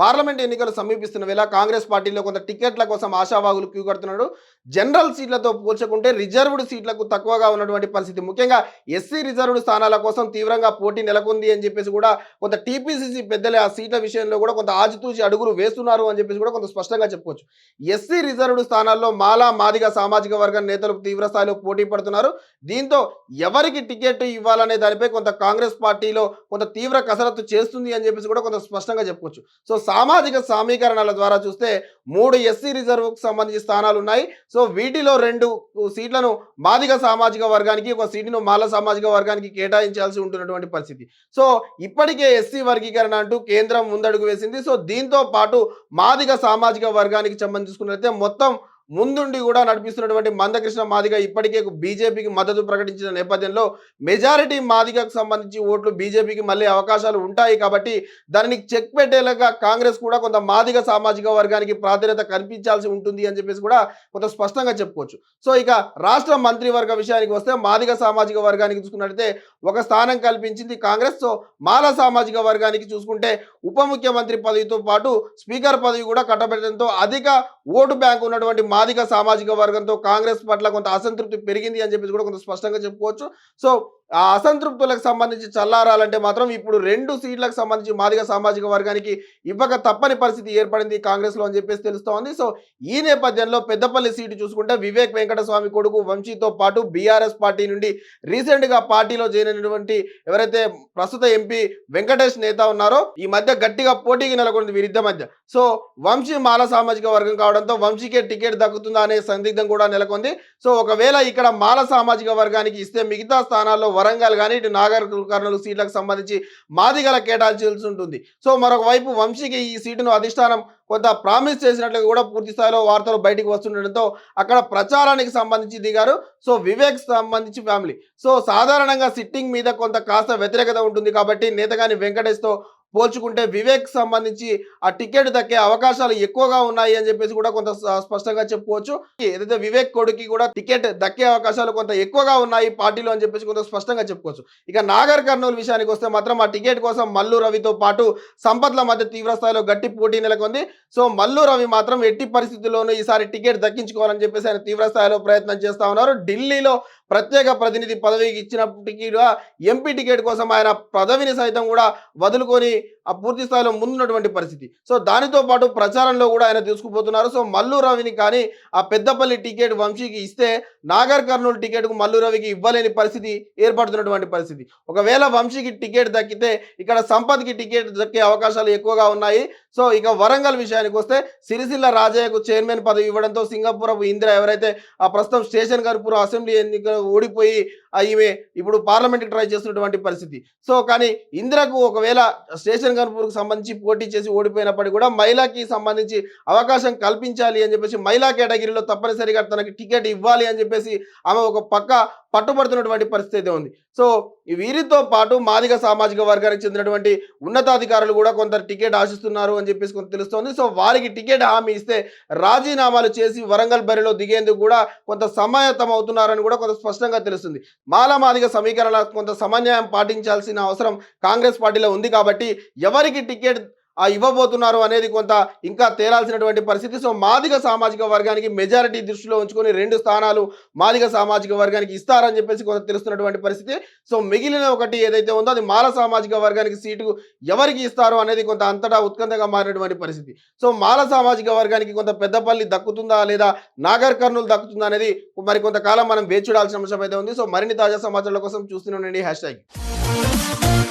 Parliament ఎన్నికలు సమీపిస్తున్న వేళ కాంగ్రెస్ పార్టీలో కొంత టికెట్ల కోసం ఆశావాగులు క్యూ కడుతున్నాడు. జనరల్ సీట్లతో పోల్చుకుంటే రిజర్వ్డ్ సీట్లకు తక్కువగా ఉన్నటువంటి పరిస్థితి. ముఖ్యంగా ఎస్సీ రిజర్వ్డ్ స్థానాల కోసం తీవ్రంగా పోటీ నెలకొంది అని చెప్పేసి కూడా కొంత టీపీసీసీ పెద్దలే ఆ సీట్ల విషయంలో కూడా కొంత ఆచితూచి అడుగులు వేస్తున్నారు అని చెప్పేసి కూడా కొంత స్పష్టంగా చెప్పుకోవచ్చు. ఎస్సీ రిజర్వ్డ్ స్థానాల్లో మాలా మాదిగ సామాజిక వర్గం నేతలు తీవ్ర స్థాయిలో పోటీ పడుతున్నారు. దీంతో ఎవరికి టికెట్ ఇవ్వాలనే దానిపై కొంత కాంగ్రెస్ పార్టీలో కొంత తీవ్ర కసరత్తు చేస్తుంది అని చెప్పేసి కూడా కొంత స్పష్టంగా చెప్పుకోవచ్చు. సో సామాజిక సమీకరణల ద్వారా చూస్తే మూడు ఎస్సీ రిజర్వ్కు సంబంధించి స్థానాలు ఉన్నాయి సో వీటిలో రెండు సీట్లను మాదిగ సామాజిక వర్గానికి ఒక సీటును మాల సామాజిక వర్గానికి కేటాయించాల్సి ఉంటున్నటువంటి పరిస్థితి. సో ఇప్పటికే ఎస్సీ వర్గీకరణ అంటూ కేంద్రం ముందడుగు వేసింది. సో దీంతో పాటు మాదిగ సామాజిక వర్గానికి సంబంధించుకున్నట్లయితే మొత్తం ముందుండి కూడా నడిపిస్తున్నటువంటి మందకృష్ణ మాదిగ ఇప్పటికే బీజేపీకి మద్దతు ప్రకటించిన నేపథ్యంలో మెజారిటీ మాదిగకు సంబంధించి ఓట్లు బీజేపీకి మళ్ళీ అవకాశాలు ఉంటాయి కాబట్టి దానిని చెక్ పెట్టేలాగా కాంగ్రెస్ కూడా కొంత మాదిగ సామాజిక వర్గానికి ప్రాధాన్యత కల్పించాల్సి ఉంటుంది అని చెప్పేసి కూడా కొంత స్పష్టంగా చెప్పుకోవచ్చు. సో ఇక రాష్ట్ర మంత్రివర్గ విషయానికి వస్తే మాదిగ సామాజిక వర్గానికి చూసుకున్నట్లయితే ఒక స్థానం కల్పించింది కాంగ్రెస్. సో మాల సామాజిక వర్గానికి చూసుకుంటే ఉప ముఖ్యమంత్రి పదవితో పాటు స్పీకర్ పదవి కూడా కట్టబెట్టడంతో అధిక ఓటు బ్యాంక్ ఉన్నటువంటి మాదిక సామాజిక వర్గంతో కాంగ్రెస్ పట్ల కొంత అసంతృప్తి పెరిగింది అని చెప్పేసి కూడా కొంత స్పష్టంగా చెప్పుకోవచ్చు. సో ఆ అసంతృప్తులకు సంబంధించి చల్లారాలంటే మాత్రం ఇప్పుడు రెండు సీట్లకు సంబంధించి మాదిగ సామాజిక వర్గానికి ఇవ్వక తప్పని పరిస్థితి ఏర్పడింది కాంగ్రెస్లో అని చెప్పేసి తెలుస్తోంది. సో ఈ నేపథ్యంలో పెద్దపల్లి సీటు చూసుకుంటే వివేక్ వెంకటస్వామి కొడుకు వంశీతో పాటు బీఆర్ఎస్ పార్టీ నుండి రీసెంట్గా పార్టీలో చేరినటువంటి ఎవరైతే ప్రస్తుత ఎంపీ వెంకటేష్ నేత ఉన్నారో ఈ మధ్య గట్టిగా పోటీకి నెలకొంది వీరిద్దరి మధ్య. సో వంశీ మాల సామాజిక వర్గం కావడంతో వంశీకే టికెట్ దక్కుతుందా అనే సందిగ్ధం కూడా నెలకొంది. సో ఒకవేళ ఇక్కడ మాల సామాజిక వర్గానికి ఇస్తే మిగతా స్థానాల్లో వరంగల్ కానీ ఇటు నాగర్ కర్నూలు సీట్లకు సంబంధించి మాదిగల కేటాయించాల్సి ఉంటుంది. సో మరొక వైపు వంశీకి ఈ సీటును అధిష్టానం కొంత ప్రామిస్ చేసినట్లుగా కూడా పూర్తి స్థాయిలో వార్తలు బయటికి వస్తుండడంతో అక్కడ ప్రచారానికి సంబంధించి దిగారు. సో వివేక్ సంబంధించి ఫ్యామిలీ సో సాధారణంగా సిట్టింగ్ మీద కొంత కాస్త వ్యతిరేకత ఉంటుంది కాబట్టి నేతగాని వెంకటేష్తో పోల్చుకుంటే వివేక్ సంబంధించి ఆ టికెట్ దక్కే అవకాశాలు ఎక్కువగా ఉన్నాయి అని చెప్పేసి కూడా కొంత స్పష్టంగా చెప్పుకోవచ్చు. ఏదైతే వివేక్ కొడుకి కూడా టికెట్ దక్కే అవకాశాలు కొంత ఎక్కువగా ఉన్నాయి పార్టీలో అని చెప్పేసి కొంత స్పష్టంగా చెప్పుకోవచ్చు. ఇక నాగర్ కర్నూలు విషయానికి వస్తే మాత్రం ఆ టికెట్ కోసం మల్లు రవితో పాటు సంపత్ల మధ్య తీవ్ర స్థాయిలో గట్టి పోటీ నెలకొంది. సో మల్లు రవి మాత్రం ఎట్టి పరిస్థితుల్లోనూ ఈసారి టికెట్ దక్కించుకోవాలని చెప్పేసి ఆయన తీవ్ర స్థాయిలో ప్రయత్నం చేస్తా ఉన్నారు. ఢిల్లీలో ప్రత్యేక ప్రతినిధి పదవికి ఇచ్చినప్పటికీ ఎంపీ టికెట్ కోసం ఆయన పదవిని సైతం కూడా వదులుకొని ఆ పూర్తి స్థాయిలో ముందున్నటువంటి పరిస్థితి. సో దానితో పాటు ప్రచారంలో కూడా ఆయన తీసుకుపోతున్నారు. సో మల్లు రవిని కానీ ఆ పెద్దపల్లి టికెట్ వంశీకి ఇస్తే నాగర్ కర్నూలు టికెట్కు మల్లు రవికి ఇవ్వలేని పరిస్థితి ఏర్పడుతున్నటువంటి పరిస్థితి. ఒకవేళ వంశీకి టికెట్ దక్కితే ఇక్కడ సంపత్కి టికెట్ దక్కే అవకాశాలు ఎక్కువగా ఉన్నాయి. సో ఇక వరంగల్ విషయానికి వస్తే సిరిసిల్ల రాజయ్యకు చైర్మన్ పదవి ఇవ్వడంతో సింగపూర్ ఇందిర ఎవరైతే ఆ ప్రస్తుతం స్టేషన్ కర్పూర్ అసెంబ్లీ ఎన్నిక ఓడిపోయి ఈమె ఇప్పుడు పార్లమెంట్కి ట్రై చేస్తున్నటువంటి పరిస్థితి. సో కానీ ఇందిరకు ఒకవేళ స్టేషన్ కర్పూర్కు సంబంధించి పోటీ చేసి ఓడిపోయినప్పటికీ కూడా మహిళకి సంబంధించి అవకాశం కల్పించాలి అని చెప్పేసి మహిళా కేటగిరీలో తప్పనిసరిగా తనకి టికెట్ ఇవ్వాలి అని చెప్పేసి ఆమె ఒక పక్క పట్టుబడుతున్నటువంటి పరిస్థితి ఉంది. సో వీరితో పాటు మాదిగ సామాజిక వర్గానికి చెందినటువంటి ఉన్నతాధికారులు కూడా కొంత టికెట్ ఆశిస్తున్నారు అని చెప్పేసి కొంత తెలుస్తోంది. సో వారికి టికెట్ హామీ ఇస్తే రాజీనామాలు చేసి వరంగల్ బరిలో దిగేందుకు కూడా కొంత సమాయత్తం అవుతున్నారని కూడా కొంత స్పష్టంగా తెలుస్తుంది. మాల మాదిగ సమీకరణ కొంత సమన్వయం పాటించాల్సిన అవసరం కాంగ్రెస్ పార్టీలో ఉంది కాబట్టి ఎవరికి టికెట్ ఇవ్వబోతున్నారు అనేది కొంత ఇంకా తేలాల్సినటువంటి పరిస్థితి. సో మాదిగ సామాజిక వర్గానికి మెజారిటీ దృష్టిలో ఉంచుకొని రెండు స్థానాలు మాదిగ సామాజిక వర్గానికి ఇస్తారని చెప్పేసి కొంత తెలుస్తున్నటువంటి పరిస్థితి. సో మిగిలిన ఒకటి ఏదైతే ఉందో అది మాల సామాజిక వర్గానికి సీటు ఎవరికి ఇస్తారు అనేది కొంత అంతటా ఉత్కంఠగా మారినటువంటి పరిస్థితి. సో మాల సామాజిక వర్గానికి కొంత పెద్దపల్లి దక్కుతుందా లేదా నాగర్ కర్నూలు దక్కుతుందా అనేది మరి కొంతకాలం మనం వేచి చూడాల్సిన అంశం అయితే ఉంది. సో మరిన్ని తాజా సమాచారాల కోసం చూస్తూనే ఉండండి. Hash tag.